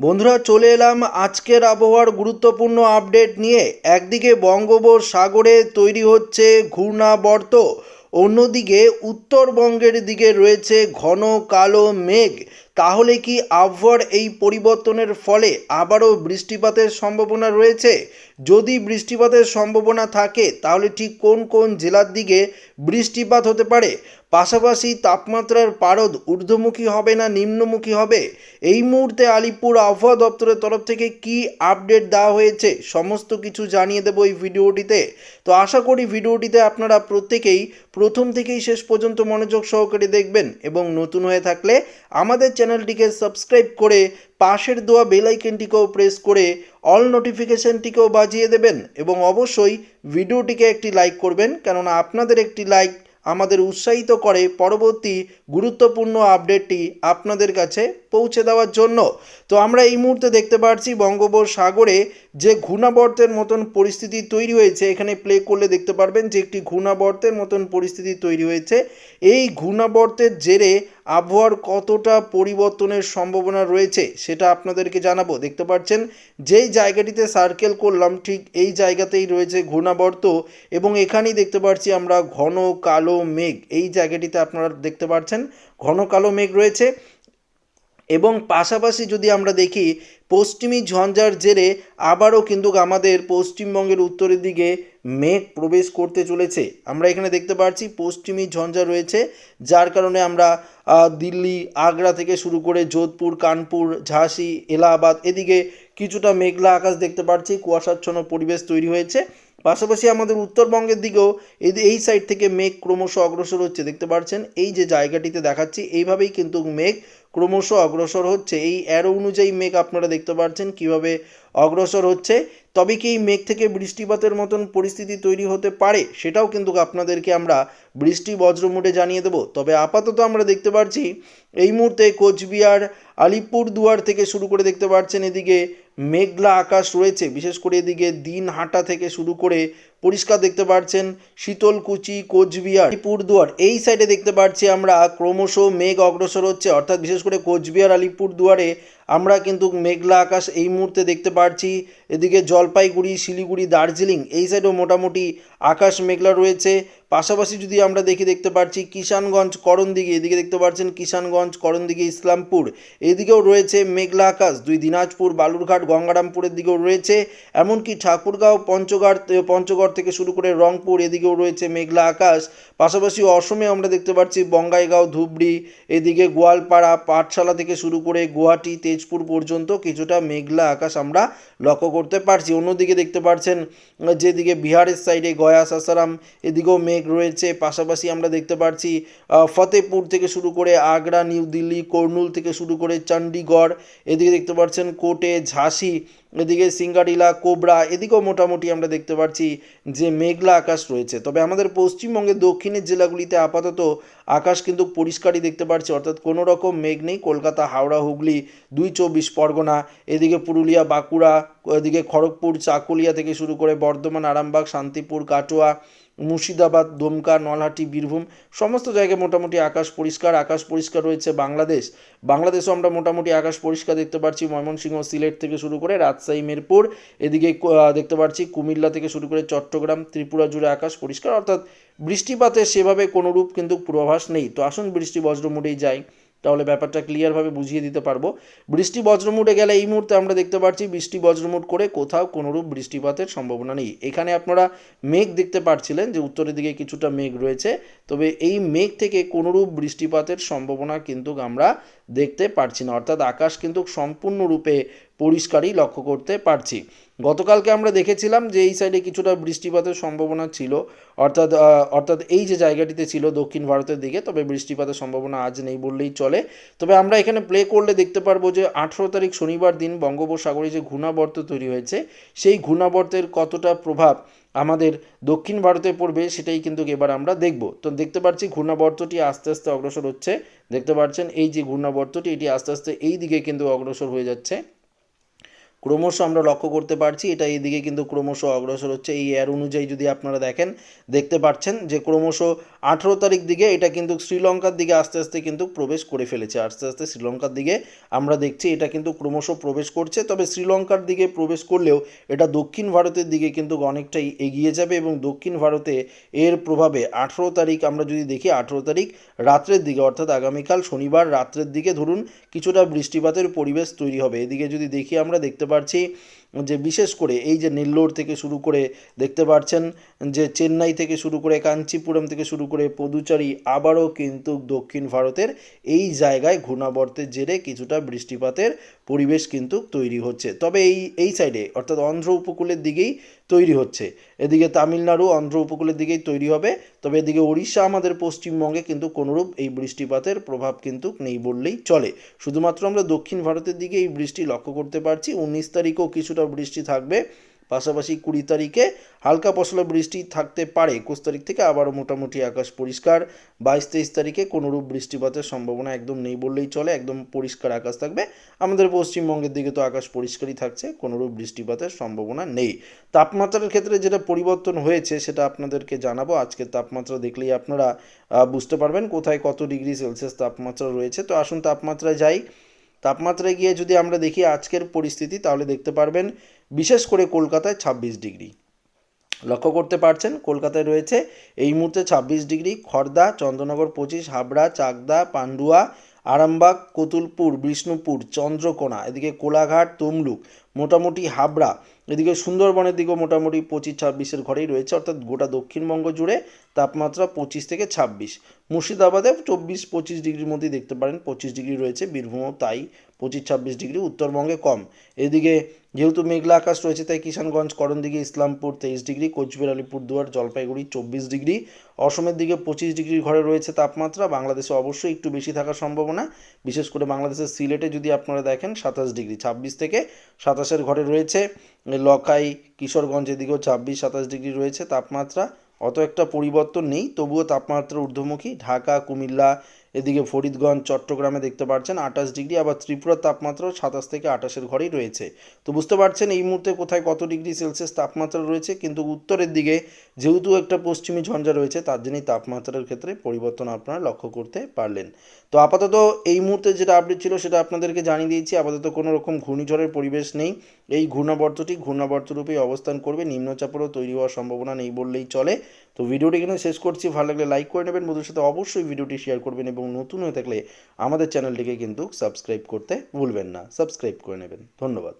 বন্ধুরা, চলে এলাম আজকের আবহাওয়ার গুরুত্বপূর্ণ আপডেট নিয়ে। একদিকে বঙ্গোপসাগরে তৈরি হচ্ছে ঘূর্ণাবর্ত, অন্যদিকে উত্তরবঙ্গের দিকে রয়েছে ঘন কালো মেঘ। তাহলে কি আবহাওয়ার এই পরিবর্তনের ফলে আবারও বৃষ্টিপাতের সম্ভাবনা রয়েছে? যদি বৃষ্টিপাতের সম্ভাবনা থাকে, তাহলে ঠিক কোন কোন জেলার দিকে বৃষ্টিপাত হতে পারে? পাশাপাশি তাপমাত্রার পারদ ঊর্ধ্বমুখী হবে না নিম্নমুখী হবে? এই মুহূর্তে আলিপুর আবহাওয়া দপ্তরের তরফ থেকে কি আপডেট দেওয়া হয়েছে? সমস্ত কিছু জানিয়ে দেবো এই ভিডিওটিতে। তো আশা করি ভিডিওটিতে আপনারা প্রত্যেকেই প্রথম থেকেই শেষ পর্যন্ত মনোযোগ সহকারে দেখবেন এবং নতুন হয়ে থাকলে আমাদের চ্যানেলটিকে সাবস্ক্রাইব করে পাশের দেওয়া বেল আইকনটিকেও প্রেস করে অল নোটিফিকেশনটিকেও বাজিয়ে দেবেন এবং অবশ্যই ভিডিওটিকে একটি লাইক করবেন কেননা আপনাদের একটি লাইক আমাদের উৎসাহিত করে পরবর্তী গুরুত্বপূর্ণ আপডেটটি আপনাদের কাছে পৌঁছে দেওয়ার জন্য। তো আমরা এই মুহূর্তে দেখতে পাচ্ছি বঙ্গোপসাগরে যে ঘূর্ণাবর্তের মতন পরিস্থিতি তৈরি হয়েছে, এখানে প্লে করলে দেখতে পারবেন যে একটি ঘূর্ণাবর্তের মতন পরিস্থিতি তৈরি হয়েছে। এই ঘূর্ণাবর্তের জেরে আবহাওয়ার কতটা পরিবর্তনের সম্ভাবনা রয়েছে সেটা আপনাদেরকে জানাব। দেখতে পাচ্ছেন, যেই জায়গাটিতে সার্কেল করলাম, ঠিক এই জায়গাতেই রয়েছে ঘূর্ণাবর্ত এবং এখানেই দেখতে পাচ্ছি আমরা ঘন কালো মেঘ। এই জায়গাটিতে আপনারা দেখতে পাচ্ছেন, ঘন কালো মেঘ রয়েছে। এবং পাশাপাশি যদি আমরা দেখি, পশ্চিমী ঝঞ্ঝার জেরে আবারও কিন্তু আমাদের পশ্চিমবঙ্গের উত্তরের দিকে মেঘ প্রবেশ করতে চলেছে। আমরা এখানে দেখতে পাচ্ছি পশ্চিমী ঝঞ্ঝা রয়েছে, যার কারণে আমরা দিল্লি, আগ্রা থেকে শুরু করে যোধপুর, কানপুর, ঝাঁসি, এলাহাবাদ, এদিকে কিছুটা মেঘলা আকাশ দেখতে পাচ্ছি কুয়াশাচ্ছন্ন পরিবেশ তৈরি হয়েছে। পাশাপাশি আমাদের উত্তরবঙ্গের দিকেও এই এই সাইড থেকে মেঘ ক্রমশ অগ্রসর হচ্ছে, দেখতে পাচ্ছেন এই যে জায়গাটিতে দেখাচ্ছি, এইভাবেই কিন্তু মেঘ ক্রমশ অগ্রসর হচ্ছে। এই অ্যারো অনুযায়ী মেঘ আপনারা দেখতে পাচ্ছেন কীভাবে অগ্রসর হচ্ছে। তবে কি এই মেঘ থেকে বৃষ্টিপাতের মতন পরিস্থিতি তৈরি হতে পারে? সেটাও কিন্তু আপনাদেরকে আমরা বৃষ্টি বজ্রমুটে জানিয়ে দেব। তবে আপাতত আমরা দেখতে পাচ্ছি এই মুহূর্তে কোচবিহার, আলিপুর দুয়ার থেকে শুরু করে দেখতে পাচ্ছেন এদিকে মেঘলা আকাশ রয়েছে। বিশেষ করে এদিকে দিন হাঁটা থেকে শুরু করে পরিষ্কার দেখতে পাচ্ছেন শীতলকুচি, কোচবিহার, আলিপুরদুয়ার। এই সাইডে দেখতে পাচ্ছি আমরা ক্রমশ মেঘ অগ্রসর হচ্ছে, অর্থাৎ বিশেষ করে কোচবিহার, আলিপুরদুয়ারে আমরা কিন্তু মেঘলা আকাশ এই মুহূর্তে দেখতে পাচ্ছি এদিকে জলপাইগুড়ি, শিলিগুড়ি, দার্জিলিং এই সাইডেও মোটামুটি আকাশ মেঘলা রয়েছে। পাশাপাশি যদি আমরা দেখি দেখতে পাচ্ছি কিষানগঞ্জ করণদিঘি, এদিকে দেখতে পাচ্ছেন কিষানগঞ্জ করণদিঘি, ইসলামপুর, এদিকেও রয়েছে মেঘলা আকাশ, দুই দিনাজপুর, বালুরঘাট, গঙ্গারামপুরের দিকেও রয়েছে, এমনকি ঠাকুরগাঁও, পঞ্চগড় পঞ্চগড় থেকে শুরু করে রংপুর, এদিকেও রয়েছে মেঘলা আকাশ, পাশাপাশি অসমে আমরা দেখতে পাচ্ছি বঙ্গাইগাঁও, ধুবড়ি, এদিকে গোয়ালপাড়া, পাঠশালা থেকে শুরু করে গুয়াহাটি, তেজপুর পর্যন্ত কিছুটা মেঘলা আকাশ আমরা লক্ষ্য করতে পারছি। অন্যদিকে দেখতে পাচ্ছেন যেদিকে বিহারের সাইডে গয়া, সাসারাম, এদিকেও মেঘ রয়েছে। পাশাপাশি আমরা দেখতে পাচ্ছি ফতেপুর থেকে শুরু করে আগ্রা, নিউ দিল্লি, কর্নুল থেকে শুরু করে চণ্ডীগড় এদিকে দেখতে পাচ্ছেন কোটে, ঝাঁসি, এদিকে সিঙ্গারিলা, কোবরা, এদিকেও মোটামুটি আমরা দেখতে পাচ্ছি যে মেঘলা আকাশ রয়েছে। তবে আমাদের পশ্চিমবঙ্গের দক্ষিণের জেলাগুলিতে আপাতত আকাশ কিন্তু পরিষ্কারই দেখতে পাচ্ছি অর্থাৎ কোনো রকম মেঘ নেই। কলকাতা, হাওড়া, হুগলি, দুই চব্বিশ পরগনা, এদিকে পুরুলিয়া, বাঁকুড়া, এদিকে খড়গপুর, চাকুলিয়া থেকে শুরু করে বর্ধমান, আরামবাগ, শান্তিপুর, কাটোয়া মুর্শিদাবাদ, দমকা, নলহাটি, বীরভূম, সমস্ত জায়গায় মোটামুটি আকাশ পরিষ্কার। আকাশ পরিষ্কার রয়েছে বাংলাদেশ। বাংলাদেশও আমরা মোটামুটি আকাশ পরিষ্কার দেখতে পাচ্ছি ময়মনসিংহ সিলেট থেকে শুরু করে রাজশাহী, মিরপুর, এদিকে দেখতে পাচ্ছি কুমিল্লা থেকে শুরু করে চট্টগ্রাম, ত্রিপুরা জুড়ে আকাশ পরিষ্কার। অর্থাৎ বৃষ্টিপাতের সেভাবে কোনোরূপ কিন্তু পূর্বাভাস নেই। তো আসুন বৃষ্টি বজ্রমুটেই যাই। তাহলে ব্যাপারটা ক্লিয়ারভাবে বুঝিয়ে দিতে পারব। বৃষ্টি বজ্রমুটে গেলে এই মুহূর্তে আমরা দেখতে পাচ্ছি বৃষ্টি বজ্রমুট করে কোথাও কোনোরূপ বৃষ্টিপাতের সম্ভাবনা নেই। এখানে আপনারা মেঘ দেখতে পাচ্ছিলেন যে উত্তরের দিকে কিছুটা মেঘ রয়েছে, তবে এই মেঘ থেকে কোনোরূপ বৃষ্টিপাতের সম্ভাবনা কিন্তু আমরা দেখতে পারছি না। অর্থাৎ আকাশ কিন্তু সম্পূর্ণরূপে পরিষ্কারই লক্ষ্য করতে পারছি। গতকালকে আমরা দেখেছিলাম যে এই সাইডে কিছুটা বৃষ্টিপাতের সম্ভাবনা ছিল। অর্থাৎ অর্থাৎ এই যে জায়গাটিতে ছিল দক্ষিণ ভারতের দিকে, তবে বৃষ্টিপাতের সম্ভাবনা আজ নেই বললেই চলে। তবে আমরা এখানে প্লে করলে দেখতে পারব যে আঠেরো তারিখ শনিবার দিন বঙ্গোপসাগরে যে ঘূর্ণাবর্ত তৈরি হয়েছে, সেই ঘূর্ণাবর্তের কতটা প্রভাব আমাদের দক্ষিণ ভারতে পড়বে সেটাই কিন্তু এবার আমরা দেখব। তো দেখতে পাচ্ছি ঘূর্ণাবর্তটি আস্তে আস্তে অগ্রসর হচ্ছে। দেখতে পাচ্ছেন এই যে ঘূর্ণাবর্তটি, এটি আস্তে আস্তে এই দিকে কিন্তু অগ্রসর হয়ে যাচ্ছে। ক্রমশ আমরা লক্ষ্য করতে পারছি, এটা এইদিকে কিন্তু ক্রমশ অগ্রসর হচ্ছে। এই এর অনুযায়ী যদি আপনারা দেখেন, দেখতে পাচ্ছেন যে ক্রমশ আঠেরো তারিখ দিকে এটা কিন্তু শ্রীলঙ্কার দিকে আস্তে আস্তে কিন্তু প্রবেশ করে ফেলেছে। আস্তে আস্তে শ্রীলঙ্কার দিকে আমরা দেখছি এটা কিন্তু ক্রমশ প্রবেশ করছে, তবে শ্রীলঙ্কার দিকে প্রবেশ করলেও এটা দক্ষিণ ভারতের দিকে কিন্তু অনেকটাই এগিয়ে যাবে এবং দক্ষিণ ভারতে এর প্রভাবে আঠেরো তারিখ আমরা যদি দেখি, আঠেরো তারিখ রাত্রের দিকে অর্থাৎ আগামীকাল শনিবার রাত্রের দিকে ধরুন কিছুটা বৃষ্টিপাতের পরিবেশ তৈরি হবে। এদিকে যদি দেখি আমরা, দেখতে পাচ্ছি যে বিশেষ করে এই যে নেল্লোর থেকে শুরু করে দেখতে পাচ্ছেন যে চেন্নাই থেকে শুরু করে কাঞ্চিপুরম থেকে শুরু করে পদুচারি আবারও কিন্তু দক্ষিণ ভারতের এই জায়গায় ঘূর্ণাবর্তের জেরে কিছুটা বৃষ্টিপাতের পরিবেশ কিন্তু তৈরি হচ্ছে। তবে এই এই সাইডে অর্থাৎ অন্ধ্র উপকূলের দিকেই তৈরি হচ্ছে। এদিকে তামিলনাড়ু অন্ধ্র উপকূলের দিকেই তৈরি হবে। তবে এদিকে ওড়িশা আমাদের পশ্চিমবঙ্গে কিন্তু কোনোরূপ এই বৃষ্টিপাতের প্রভাব কিন্তু নেই বললেই চলে। শুধুমাত্র আমরা দক্ষিণ ভারতের দিকে এই বৃষ্টি লক্ষ্য করতে পারছি। উনিশ তারিখেও কিছুটা বৃষ্টি থাকবে। পাশাপাশি কুড়ি তারিখে হালকা পশলা বৃষ্টি থাকতে পারে। একুশ তারিখ থেকে আবারও মোটামুটি আকাশ পরিষ্কার। বাইশ তেইশ তারিখে কোনোরূপ বৃষ্টিপাতের সম্ভাবনা একদম নেই বললেই চলে। একদম পরিষ্কার আকাশ থাকবে। আমাদের পশ্চিমবঙ্গের দিকে তো আকাশ পরিষ্কারই থাকছে, কোনোরূপ বৃষ্টিপাতের সম্ভাবনা নেই। তাপমাত্রার ক্ষেত্রে যেটা পরিবর্তন হয়েছে সেটা আপনাদেরকে জানাব। আজকের তাপমাত্রা দেখলেই আপনারা বুঝতে পারবেন কোথায় কত ডিগ্রি সেলসিয়াস তাপমাত্রা রয়েছে। তো আসুন তাপমাত্রায় যাই। তাপমাত্রায় গিয়ে যদি আমরা দেখি আজকের পরিস্থিতি, তাহলে দেখতে পারবেন বিশেষ করে কলকাতায় ছাব্বিশ ডিগ্রি। লক্ষ্য করতে পারছেন, কলকাতায় রয়েছে এই মুহূর্তে ছাব্বিশ ডিগ্রি, খর্দা, চন্দ্রনগর পঁচিশ, হাবড়া, চাকদা, পান্ডুয়া আরামবাগ, কতুলপুর, বিষ্ণুপুর, চন্দ্রকোনা, এদিকে কোলাঘাট, তমলুক, মোটামুটি হাবড়া, এদিকে সুন্দরবনের দিকেও মোটামুটি পঁচিশ ছাব্বিশের ঘরেই রয়েছে, অর্থাৎ গোটা দক্ষিণবঙ্গ জুড়ে তাপমাত্রা পঁচিশ থেকে ছাব্বিশ। মুর্শিদাবাদে চব্বিশ পঁচিশ ডিগ্রির মধ্যেই দেখতে পারেন, পঁচিশ ডিগ্রি রয়েছে বীরভূমও তাই পঁচিশ ছাব্বিশ ডিগ্রি, উত্তরবঙ্গে কম। এদিকে যেহেতু মেঘলা আকাশ রয়েছে, তাই কিষানগঞ্জ, করণদিঘি, ইসলামপুর তেইশ ডিগ্রি, কোচবিহার, আলিপুরদুয়ার, জলপাইগুড়ি চব্বিশ ডিগ্রি। অসমের দিকে পঁচিশ ডিগ্রির ঘরে রয়েছে তাপমাত্রা, বাংলাদেশে অবশ্যই একটু বেশি থাকার সম্ভাবনা। বিশেষ করে বাংলাদেশের সিলেটে যদি আপনারা দেখেন, সাতাশ ডিগ্রি, ছাব্বিশ থেকে সাতাশের ঘরে রয়েছে। লকাই, কিশোরগঞ্জ এদিকেও ছাব্বিশ, সাতাশ ডিগ্রি রয়েছে তাপমাত্রা। অত একটা পরিবর্তন নেই, তবুও তাপমাত্রা ঊর্ধ্বমুখী। ঢাকা, কুমিল্লা এদিকে ফরিদগঞ্জ, চট্টগ্রামে দেখতে পাচ্ছেন আঠাশ ডিগ্রি, আবার ত্রিপুরার তাপমাত্রাও সাতাশ থেকে আঠাশের ঘরেই রয়েছে। তো বুঝতে পারছেন, এই মুহূর্তে কোথায় কত ডিগ্রি সেলসিয়াস তাপমাত্রা রয়েছে, কিন্তু উত্তরের দিকে যেহেতু একটা পশ্চিমী ঝঞ্ঝা রয়েছে, তার জন্যই তাপমাত্রার ক্ষেত্রে পরিবর্তন আপনারা লক্ষ্য করতে পারলেন। তো আপাতত এই মুহূর্তে যেটা আপডেট ছিল, সেটা আপনাদেরকে জানিয়ে দিয়েছি, আপাতত কোনো রকম ঘূর্ণিঝড়ের পরিবেশ নেই। এই ঘূর্ণাবর্তটি ঘূর্ণাবর্ত রূপেই অবস্থান করবে, নিম্নচাপেরও তৈরি হওয়ার সম্ভাবনা নেই বললেই চলে। তো ভিডিওটি এখানে শেষ করছি, ভালো লাগলে লাইক করে নেবেন বন্ধুর সাথে অবশ্যই ভিডিওটি শেয়ার করবেন এবং নতুন হয়ে থাকলে আমাদের চ্যানেলটিকে কিন্তু সাবস্ক্রাইব করতে ভুলবেন না। সাবস্ক্রাইব করে নেবেন। ধন্যবাদ।